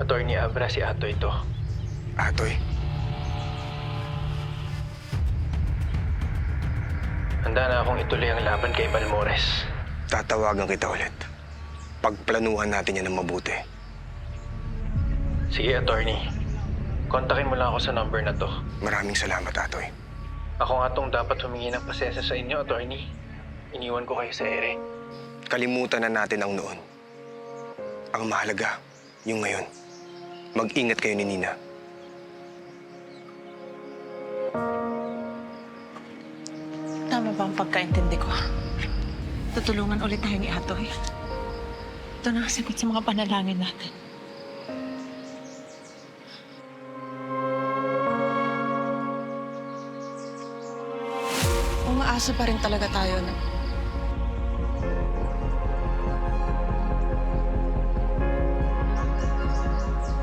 Attorney Abra si Ato ito. Atoy, Handa na akong ituloy ang laban kay Balmores. tatawagan kita ulit. Pagplanuhan natin yan ng mabuti. Sige, Attorney. Kontakin mo lang ako sa number na to. Maraming salamat, Atoy. Ako nga tong dapat humingi ng pasensya sa inyo, Attorney. Iniwan ko kayo sa ere. Kalimutan na natin ang noon. Ang mahalaga, yung ngayon. Mag-ingat kayo ni Nina. Tama ba ang pagkaintindi ko? Tutulungan ulit tayo ni Atoy. Ito na ang sagot sa mga panalangin natin. Umaasa pa rin talaga tayo na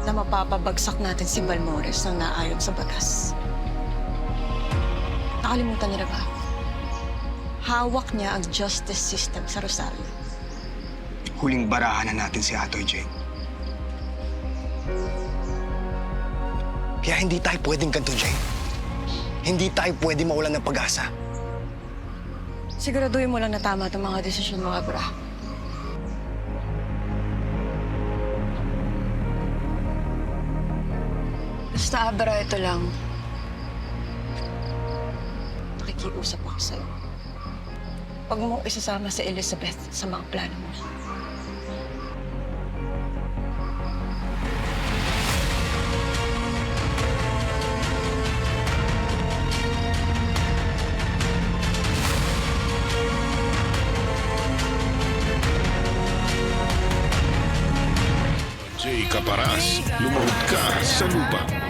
na mapapabagsak natin si Balmores ng naayon sa batas. Nakalimutan niyo na ba? Hawak niya ang justice system sa Rosario. Huling barahan na natin si Atoy Jane. Kaya hindi tayo pwedeng ganito, Jane. Hindi tayo pwede mawalan ng pag-asa. Siguraduhin mo lang na tama itong mga desisyon mo, Abra. Basta, Abra, ito lang. Nakikiusap ako sa'yo. Huwag mo isasama si Elizabeth sa mga plano mo. Jay Caparaz, lumahod ka sa lupa.